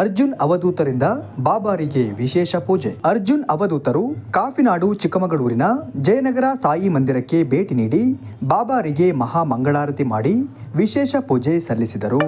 ಅರ್ಜುನ್ ಅವಧೂತರಿಂದ ಬಾಬಾರಿಗೆ ವಿಶೇಷ ಪೂಜೆ. ಅರ್ಜುನ್ ಅವಧೂತರು ಕಾಫಿನಾಡು, ಚಿಕ್ಕಮಗಳೂರಿನ ಜಯನಗರ ಸಾಯಿ ಮಂದಿರಕ್ಕೆ ಭೇಟಿ ನೀಡಿ ಬಾಬಾರಿಗೆ ಮಹಾ ಮಂಗಳಾರತಿ ಮಾಡಿ ವಿಶೇಷ ಪೂಜೆ ಸಲ್ಲಿಸಿದರು.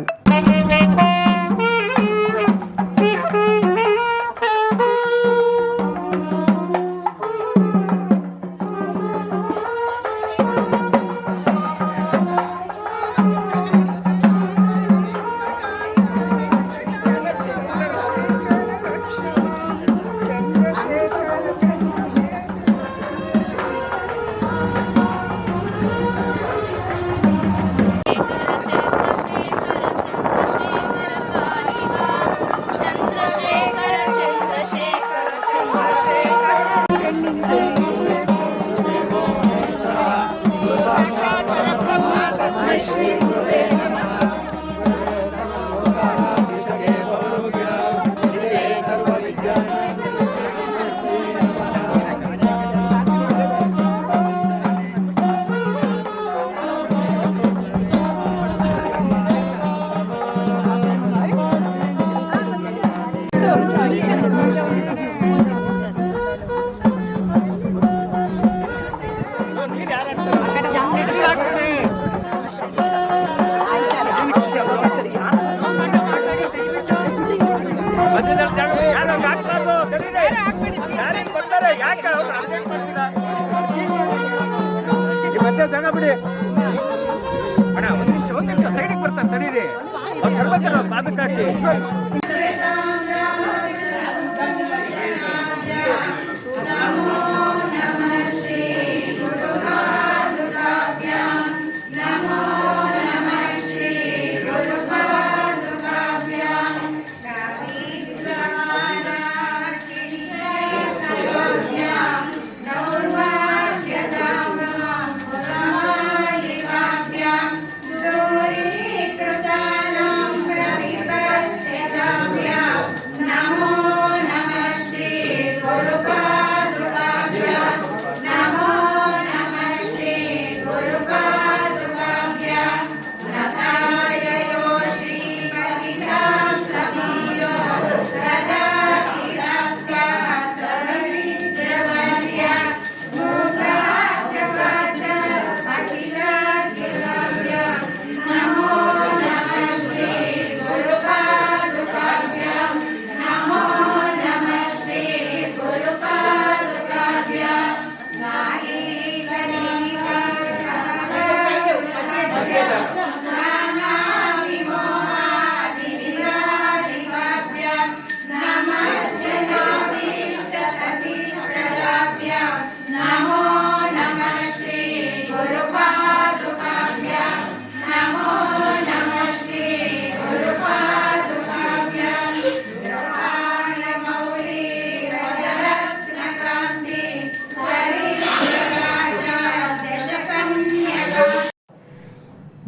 ಬರ್ತಾರೆ? ಯಾಕೆ? ಈ ಮಧ್ಯ ಜಾಗ ಬಿಡಿ ಅಣ್ಣ, ಒಂದ್ ನಿಮಿಷ ಒಂದ್ ನಿಮಿಷ ಸೈಡಿಗೆ ಬರ್ತಾರೆ, ತಡೀರಿ ಅವ್ರು ತರ್ಬೇಕಲ್ಲ ಅವ್ರು ಪಾದಕ್ಕೆ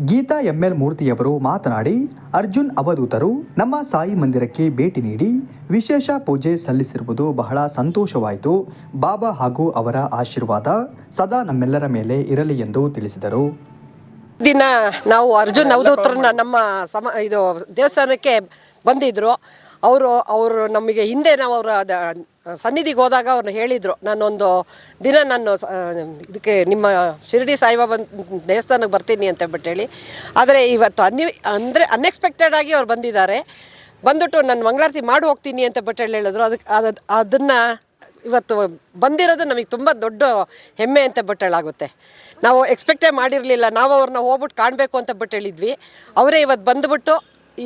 ಗೀತಾ ಎಂಎಲ್ ಮೂರ್ತಿಯವರು ಮಾತನಾಡಿ, ಅರ್ಜುನ್ ಅವಧೂತರು ನಮ್ಮ ಸಾಯಿ ಮಂದಿರಕ್ಕೆ ಭೇಟಿ ನೀಡಿ ವಿಶೇಷ ಪೂಜೆ ಸಲ್ಲಿಸಿರುವುದು ಬಹಳ ಸಂತೋಷವಾಯಿತು. ಬಾಬಾ ಹಾಗೂ ಅವರ ಆಶೀರ್ವಾದ ಸದಾ ನಮ್ಮೆಲ್ಲರ ಮೇಲೆ ಇರಲಿ ಎಂದು ತಿಳಿಸಿದರು. ದಿನ ನಾವು ಅರ್ಜುನ್ ಅವಧೂತರನ್ನ ನಮ್ಮ ಸಮ, ಇದು ದೇವಸ್ಥಾನಕ್ಕೆ ಬಂದಿದ್ರು. ಅವರು ಅವರು ನಮಗೆ ಹಿಂದೆ ನಾವು ಅವರ ಸನ್ನಿಧಿಗೆ ಹೋದಾಗ ಅವ್ರನ್ನ ಹೇಳಿದರು. ನಾನೊಂದು ದಿನ ನಾನು ಇದಕ್ಕೆ ನಿಮ್ಮ ಶಿರಡಿ ಸಾಯಿಬಾಬಾ ದೇವಸ್ಥಾನಕ್ಕೆ ಬರ್ತೀನಿ ಅಂತ ಹೇಳ್ಬಿಟ್ಟು ಹೇಳಿ. ಆದರೆ ಇವತ್ತು ಅನ್ಯ ಅಂದರೆ ಅನ್ಎಕ್ಸ್ಪೆಕ್ಟೆಡ್ ಆಗಿ ಅವ್ರು ಬಂದಿದ್ದಾರೆ. ಬಂದುಬಿಟ್ಟು ನಾನು ಮಂಗಳಾರತಿ ಮಾಡಿ ಹೋಗ್ತೀನಿ ಅಂತ ಬಿಟ್ಟು ಹೇಳಿ ಹೇಳಿದ್ರು. ಅದಕ್ಕೆ ಅದು, ಅದನ್ನು ಇವತ್ತು ಬಂದಿರೋದು ನಮಗೆ ತುಂಬ ದೊಡ್ಡ ಹೆಮ್ಮೆ ಅಂತ ಬಿಟ್ಟು ಹೇಳಾಗುತ್ತೆ. ನಾವು ಎಕ್ಸ್ಪೆಕ್ಟೇ ಮಾಡಿರಲಿಲ್ಲ. ನಾವು ಅವ್ರನ್ನ ಹೋಗ್ಬಿಟ್ಟು ಕಾಣಬೇಕು ಅಂತ ಬಿಟ್ಟು ಹೇಳಿದ್ವಿ. ಅವರೇ ಇವತ್ತು ಬಂದುಬಿಟ್ಟು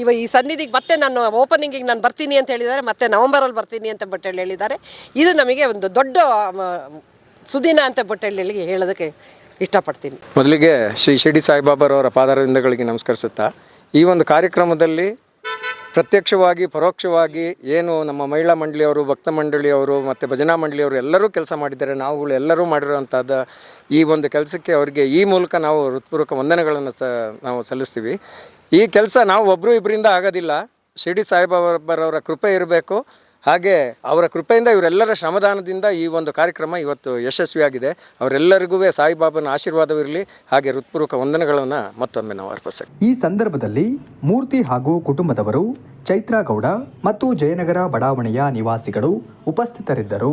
ಇವ ಈ ಸನ್ನಿಧಿಗೆ ಮತ್ತೆ ನಾನು ಓಪನಿಂಗಿಗೆ ನಾನು ಬರ್ತೀನಿ ಅಂತ ಹೇಳಿದ್ದಾರೆ, ಮತ್ತೆ ನವಂಬರಲ್ಲಿ ಬರ್ತೀನಿ ಅಂತ ಬಟ್ಟೆಳ್ಳಿ ಹೇಳಿ ಹೇಳಿದ್ದಾರೆ. ಇದು ನಮಗೆ ಒಂದು ದೊಡ್ಡ ಸುದಿನ ಅಂತ ಬಿಟ್ಟು ಹೇಳಿ ಹೇಳೋದಕ್ಕೆ ಇಷ್ಟಪಡ್ತೀನಿ. ಮೊದಲಿಗೆ ಶ್ರೀ ಶಿರಡಿ ಸಾಯಿಬಾಬಾರವರ ಪಾದಾರವಿಂದಗಳಿಗೆ ನಮಸ್ಕರಿಸುತ್ತಾ, ಈ ಒಂದು ಕಾರ್ಯಕ್ರಮದಲ್ಲಿ ಪ್ರತ್ಯಕ್ಷವಾಗಿ, ಪರೋಕ್ಷವಾಗಿ ಏನು ನಮ್ಮ ಮಹಿಳಾ ಮಂಡಳಿಯವರು, ಭಕ್ತ ಮಂಡಳಿಯವರು, ಮತ್ತು ಭಜನಾ ಮಂಡಳಿಯವರು ಎಲ್ಲರೂ ಕೆಲಸ ಮಾಡಿದ್ದಾರೆ, ನಾವುಗಳು ಎಲ್ಲರೂ ಮಾಡಿರುವಂಥದ್ದು ಈ ಒಂದು ಕೆಲಸಕ್ಕೆ ಅವರಿಗೆ ಈ ಮೂಲಕ ನಾವು ಹೃತ್ಪೂರ್ವಕ ವಂದನೆಗಳನ್ನು ಸ, ನಾವು ಸಲ್ಲಿಸ್ತೀವಿ. ಈ ಕೆಲಸ ನಾವು ಒಬ್ಬರು ಇಬ್ಬರಿಂದ ಆಗೋದಿಲ್ಲ. ಶಿರ್ಡಿ ಸಾಯಿಬಾಬರವರ ಕೃಪೆ ಇರಬೇಕು. ಹಾಗೆ ಅವರ ಕೃಪೆಯಿಂದ ಇವರೆಲ್ಲರ ಶ್ರಮದಾನದಿಂದ ಈ ಒಂದು ಕಾರ್ಯಕ್ರಮ ಇವತ್ತು ಯಶಸ್ವಿಯಾಗಿದೆ. ಅವರೆಲ್ಲರಿಗೂ ಸಾಯಿಬಾಬನ ಆಶೀರ್ವಾದವಿರಲಿ ಹಾಗೆ ಹೃತ್ಪೂರ್ವಕ ವಂದನೆಗಳನ್ನು ಮತ್ತೊಮ್ಮೆ ನಾವು ಅರ್ಪಿಸ್ತೇವೆ ಈ ಸಂದರ್ಭದಲ್ಲಿ ಮೂರ್ತಿ ಹಾಗೂ ಕುಟುಂಬದವರು ಚೈತ್ರಾ ಗೌಡ ಮತ್ತು ಜಯನಗರ ಬಡಾವಣೆಯ ನಿವಾಸಿಗಳು ಉಪಸ್ಥಿತರಿದ್ದರು.